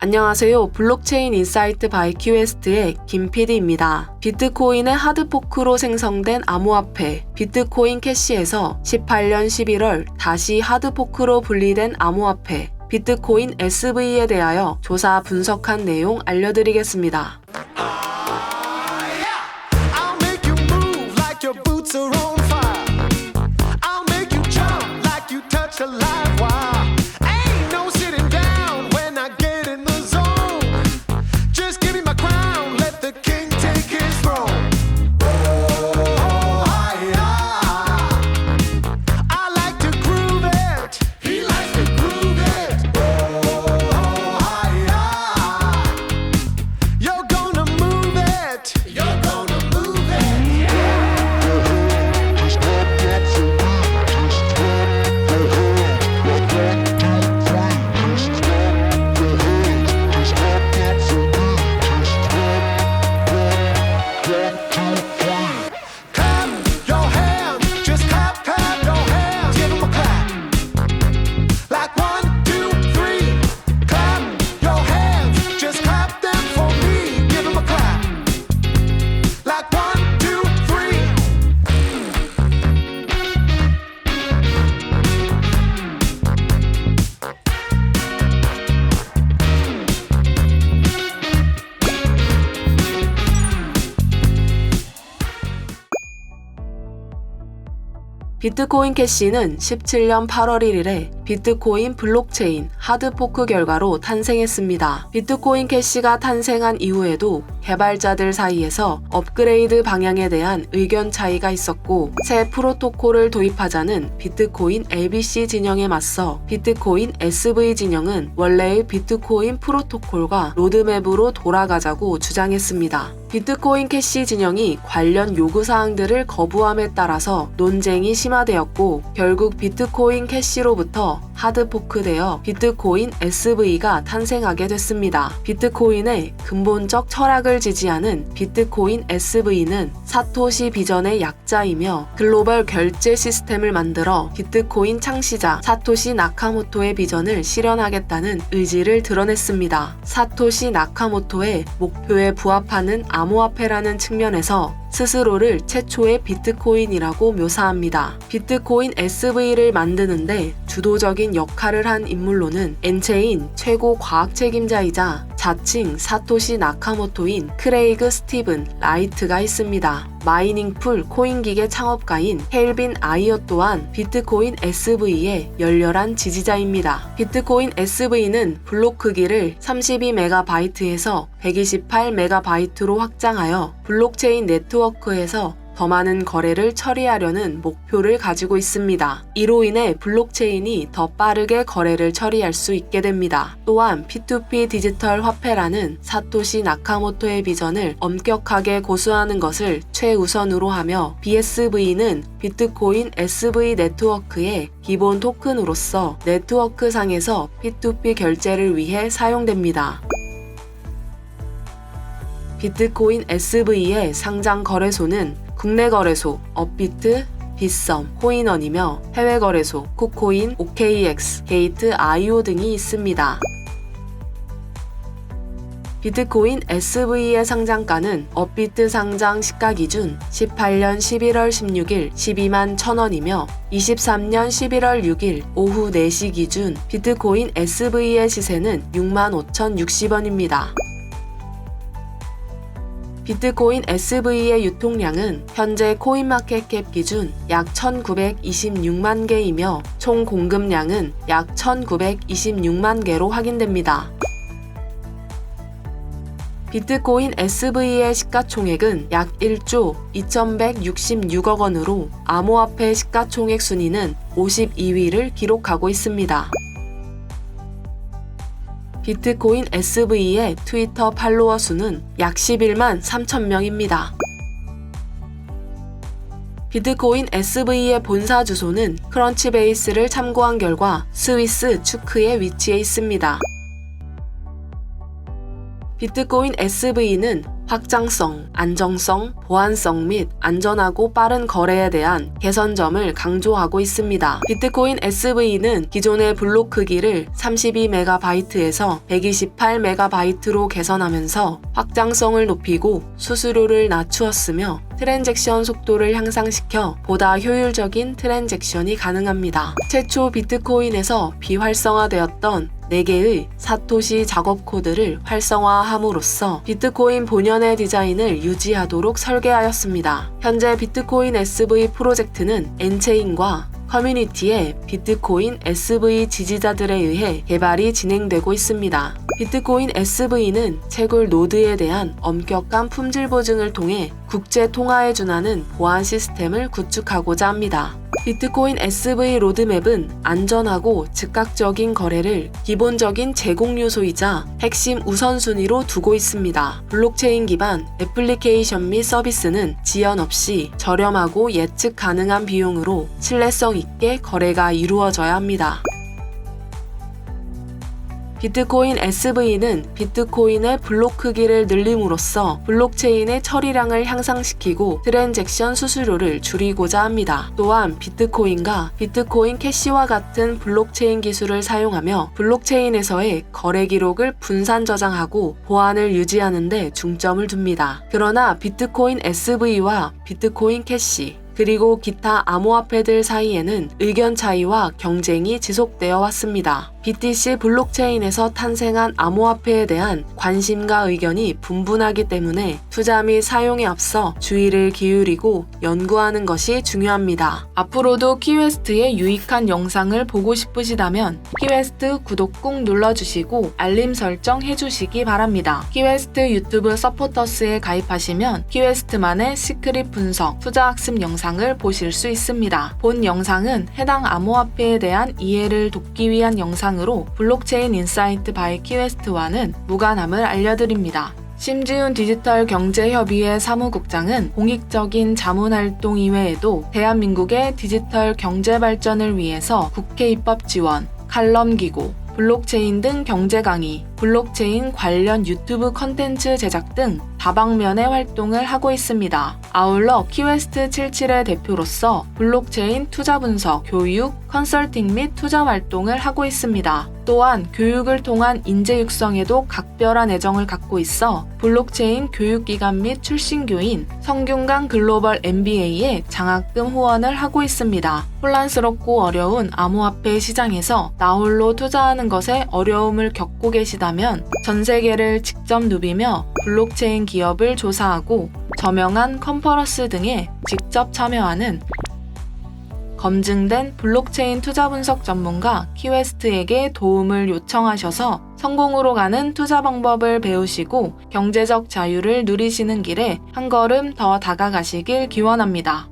안녕하세요. 블록체인 인사이트 바이 큐에스트의 김PD입니다. 비트코인의 하드포크로 생성된 암호화폐 비트코인 캐시에서 18년 11월 다시 하드포크로 분리된 암호화폐 비트코인 SV에 대하여 조사 분석한 내용 알려드리겠습니다. 비트코인 캐시는 17년 8월 1일에 비트코인 블록체인 하드포크 결과로 탄생했습니다. 비트코인 캐시가 탄생한 이후에도 개발자들 사이에서 업그레이드 방향에 대한 의견 차이가 있었고 새 프로토콜을 도입하자는 비트코인 ABC 진영에 맞서 비트코인 SV 진영은 원래의 비트코인 프로토콜과 로드맵으로 돌아가자고 주장했습니다. 비트코인 캐시 진영이 관련 요구사항들을 거부함에 따라서 논쟁이 심화되었고 결국 비트코인 캐시로부터 하드포크되어 비트코인 SV가 탄생하게 됐습니다. 비트코인의 근본적 철학을 지지하는 비트코인 SV는 사토시 비전의 약자이며 글로벌 결제 시스템을 만들어 비트코인 창시자 사토시 나카모토의 비전을 실현하겠다는 의지를 드러냈습니다. 사토시 나카모토의 목표에 부합하는 암호화폐라는 측면에서 스스로를 최초의 비트코인이라고 묘사합니다. 비트코인 SV를 만드는데 주도적인 역할을 한 인물로는 엔체인 최고 과학 책임자이자 자칭 사토시 나카모토인 크레이그 스티븐 라이트가 있습니다. 마이닝풀 코인기계 창업가인 헬빈 아이어 또한 비트코인 SV의 열렬한 지지자입니다. 비트코인 SV는 블록 크기를 32메가바이트에서 128메가바이트로 확장하여 블록체인 네트워크에서 더 많은 거래를 처리하려는 목표를 가지고 있습니다. 이로 인해 블록체인이 더 빠르게 거래를 처리할 수 있게 됩니다. 또한 P2P 디지털 화폐라는 사토시 나카모토의 비전을 엄격하게 고수하는 것을 최우선으로 하며 BSV는 비트코인 SV 네트워크의 기본 토큰으로서 네트워크 상에서 P2P 결제를 위해 사용됩니다. 비트코인 SV의 상장 거래소는 국내 거래소 업비트, 빗썸, 코인원이며 해외 거래소 쿠코인, OKX, 게이트 IO 등이 있습니다. 비트코인 SV의 상장가는 업비트 상장 시가 기준 18년 11월 16일 12만 1000원이며 23년 11월 6일 오후 4시 기준 비트코인 SV의 시세는 6만 5,060원입니다. 비트코인 SV의 유통량은 현재 코인마켓캡 기준 약 1926만 개이며 총 공급량은 약 1926만 개로 확인됩니다. 비트코인 SV의 시가총액은 약 1조 2166억 원으로 암호화폐 시가총액 순위는 52위를 기록하고 있습니다. 비트코인 SV의 트위터 팔로워 수는 약 11만 3천 명입니다. 비트코인 SV의 본사 주소는 크런치베이스를 참고한 결과 스위스 추크에 위치해 있습니다. 비트코인 SV는 확장성, 안정성, 보안성 및 안전하고 빠른 거래에 대한 개선점을 강조하고 있습니다. 비트코인 SV는 기존의 블록 크기를 32MB에서 128MB로 개선하면서 확장성을 높이고 수수료를 낮추었으며 트랜잭션 속도를 향상시켜 보다 효율적인 트랜잭션이 가능합니다. 최초 비트코인에서 비활성화되었던 4개의 사토시 작업 코드를 활성화함으로써 비트코인 본연의 디자인을 유지하도록 설계하였습니다. 현재 비트코인 SV 프로젝트는 엔체인과 커뮤니티의 비트코인 SV 지지자들에 의해 개발이 진행되고 있습니다. 비트코인 SV는 채굴 노드에 대한 엄격한 품질 보증을 통해 국제 통화에 준하는 보안 시스템을 구축하고자 합니다. 비트코인 SV 로드맵은 안전하고 즉각적인 거래를 기본적인 제공 요소이자 핵심 우선순위로 두고 있습니다. 블록체인 기반 애플리케이션 및 서비스는 지연 없이 저렴하고 예측 가능한 비용으로 신뢰성 있게 거래가 이루어져야 합니다. 비트코인 SV는 비트코인의 블록 크기를 늘림으로써 블록체인의 처리량을 향상시키고 트랜잭션 수수료를 줄이고자 합니다. 또한 비트코인과 비트코인 캐시와 같은 블록체인 기술을 사용하며 블록체인에서의 거래 기록을 분산 저장하고 보안을 유지하는 데 중점을 둡니다. 그러나 비트코인 SV와 비트코인 캐시 그리고 기타 암호화폐들 사이에는 의견 차이와 경쟁이 지속되어 왔습니다. BTC 블록체인에서 탄생한 암호화폐에 대한 관심과 의견이 분분하기 때문에 투자 및 사용에 앞서 주의를 기울이고 연구하는 것이 중요합니다. 앞으로도 키웨스트의 유익한 영상을 보고 싶으시다면 키웨스트 구독 꾹 눌러주시고 알림 설정 해주시기 바랍니다. 키웨스트 유튜브 서포터스에 가입하시면 키웨스트만의 시크릿 분석, 투자 학습 영상을 보실 수 있습니다. 본 영상은 해당 암호화폐에 대한 이해를 돕기 위한 영상 으로 블록체인 인사이트 바이 키웨스트와는 무관함을 알려드립니다. 심지훈 디지털 경제협의회 사무국장은 공익적인 자문활동 이외에도 대한민국의 디지털 경제 발전을 위해서 국회 입법 지원, 칼럼 기고, 블록체인 등 경제 강의, 블록체인 관련 유튜브 컨텐츠 제작 등 다방면의 활동을 하고 있습니다. 아울러 키웨스트 77의 대표로서 블록체인 투자 분석, 교육, 컨설팅 및 투자 활동을 하고 있습니다. 또한 교육을 통한 인재 육성에도 각별한 애정을 갖고 있어 블록체인 교육기관 및 출신교인 성균관 글로벌 MBA에 장학금 후원을 하고 있습니다. 혼란스럽고 어려운 암호화폐 시장에서 나홀로 투자하는 것에 어려움을 겪고 계시다면 전 세계를 직접 누비며 블록체인 기업을 조사하고 저명한 컨퍼런스 등에 직접 참여하는 검증된 블록체인 투자 분석 전문가 키웨스트에게 도움을 요청하셔서 성공으로 가는 투자 방법을 배우시고 경제적 자유를 누리시는 길에 한 걸음 더 다가가시길 기원합니다.